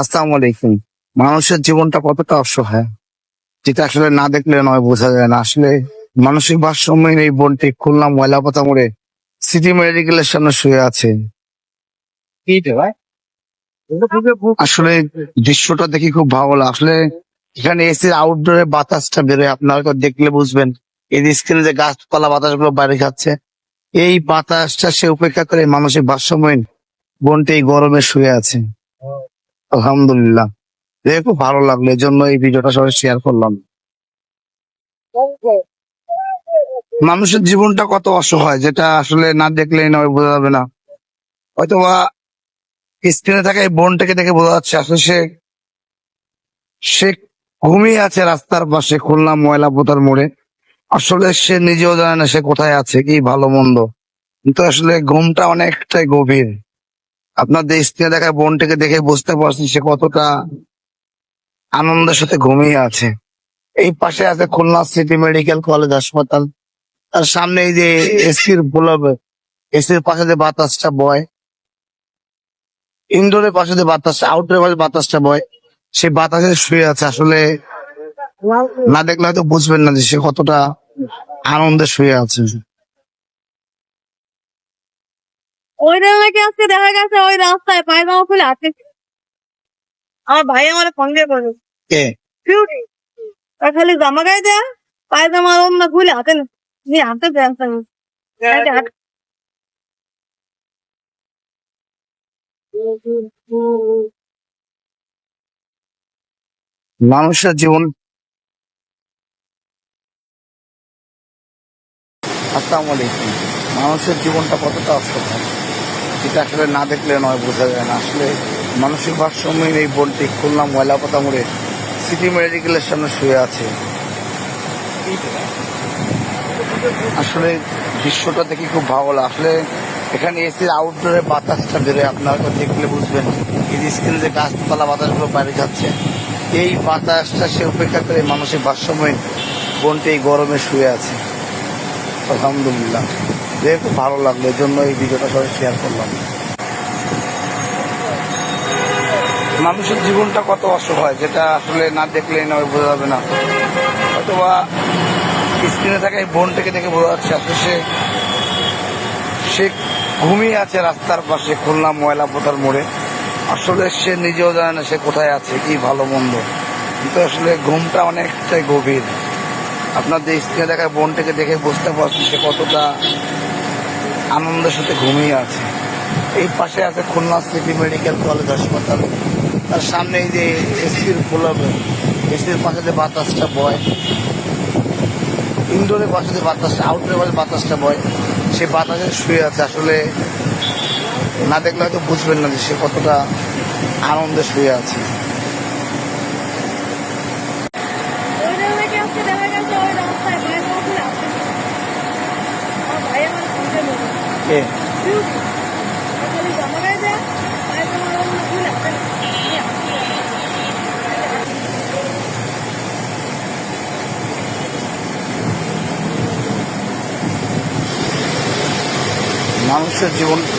আসসালামু আলাইকুম। মানুষের জীবনটা কতটা অসহায় যেটা আসলে না দেখলে নয় বোঝা যায় না। আসলে মানসিক ভারসাম্যহীন এই বোনটি খুলনা ময়লাপাতা মোড়ে সিটি মেডিকেলের সামনে শুয়ে আছে। আসলে দৃশ্যটা দেখি খুব ভালো লাগে। আসলে এখানে এসির আউটডোরে বাতাসটা বেরোয়। আপনারা দেখলে বুঝবেন এই স্ক্রিনে যে গাছপালা বাতাসগুলো বাইরে খাচ্ছে এই বাতাসটা সে উপেক্ষা করে মানসিক ভারসাম্যহীন বোনটি গরমে শুয়ে আছে। আলহামদুলিল্লাহ। দেখে খুব ভালো লাগল জন্য এই ভিডিওটা সবাই শেয়ার করলাম। মানুষের জীবনটা কত অসহায়, যেটা আসলে না দেখলেই নয় বোঝা যাবে না। হয়তোবা স্ক্রিনে থাকা এই বোনটাকে দেখে বোঝা যাচ্ছে, আসলে সে সে ঘুমিয়ে আছে রাস্তার পাশে, খুলনা ময়লা পোতার মোড়ে। আসলে সে নিজেও জানে না সে কোথায় আছে, কি ভালো মন্দ। কিন্তু আসলে ঘুমটা অনেকটাই গভীর। আপনাদের স্ক্রিনে দেখা বোনটাকে দেখে বুঝতে পারছেন সে কতটা আনন্দের সাথে ঘুমিয়ে আছে। এই পাশে আছে খুলনা সিটি মেডিকেল কলেজ হাসপাতাল। তার সামনে এই যে এসির গোলাপে, এসির পাশে যে বাতাসটা বয় ইনডোরের পাশে যে বাতাসটা আউটডোরের পাশে বাতাসটা বয়, সে বাতাসে শুয়ে আছে। আসলে না দেখলে হয়তো বুঝবেন না যে সে কতটা আনন্দে শুয়ে আছে। ওই দিন নাকি আজকে দেখা গেছে ওই রাস্তায় পায়জামা খুলে আছে আমার ভাই আমার ফোন দিয়ে বলে কে? বিউটি আর খালি জামা গায়ে দেয়া পায়জামা অন্য খুলে হাতে নিয়ে হাতে দেন মানুষের জীবন। আসসালামু আলাইকুম। মানুষের জীবনটা কতটা অসহায় যেটা আসলে না দেখলে নয়, বোঝা যায় না। আসলে মানসিক ভারসাম্যহীন এই বোনটি খুলনা ময়লাপাতা মোড়ে সিটি মেডিকেলের সামনে শুয়ে আছে। আসলে দৃশ্যটা দেখি খুব ভালো লাগে আসলে এখানে এসির আউটডোরে বাতাসটা বেরোয়, আপনারা দেখলে বুঝবেন। এই স্ক্রিনে যে গাছপালা বাতাসগুলো বাইরে যাচ্ছে, এই বাতাসটা সে উপেক্ষা করে মানসিক ভারসাম্যহীন বোনটি এই গরমে শুয়ে আছে। আলহামদুলিল্লাহ। দেখে খুব ভালো লাগল, এই জন্য এই ভিডিওটা সবাই শেয়ার করলাম। মানুষের জীবনটা কত অসহায় যেটা আসলে না দেখলেই নয় বোঝা যাবে না। অথবা স্ক্রিনে থাকা এই বোনটাকে দেখে বোঝা যাচ্ছে, আসলে সে সে ঘুমিয়ে আছে রাস্তার পাশে, খুলনা ময়লা পোতার মোড়ে। আসলে সে নিজেও জানে না সে কোথায় আছে, কি ভালো মন্দ। কিন্তু আসলে ঘুমটা অনেকটাই গভীর। আপনাদের স্ক্রিনে দেখা বোনটাকে দেখে বুঝতে পারছেন সে কতটা আনন্দের সাথে ঘুমিয়ে আছে। এই পাশে আছে খুলনা সিটি মেডিকেল কলেজ হাসপাতাল। তার সামনে যে এসির গোলাপে এসির পাশে যে বাতাসটা বয়, ইনডোরের পাশে যে বাতাসটা আউটডোরের পাশে বাতাসটা বয়, সে বাতাসে শুয়ে আছে। আসলে না দেখলে হয়তো বুঝবেন না যে সে কতটা আনন্দে শুয়ে আছে ওই দিন নাকি আজকে দেখা গেছে ওই রাস্তায় পায়জামা খুলে আছে আমার ভাই আমার ফোন দিয়ে বলে কে বিউটি আর খালি জামা গায়ে দেয়া পায়জামা অন্য খুলে হাতে নিয়ে হাতে মানুষের জীবন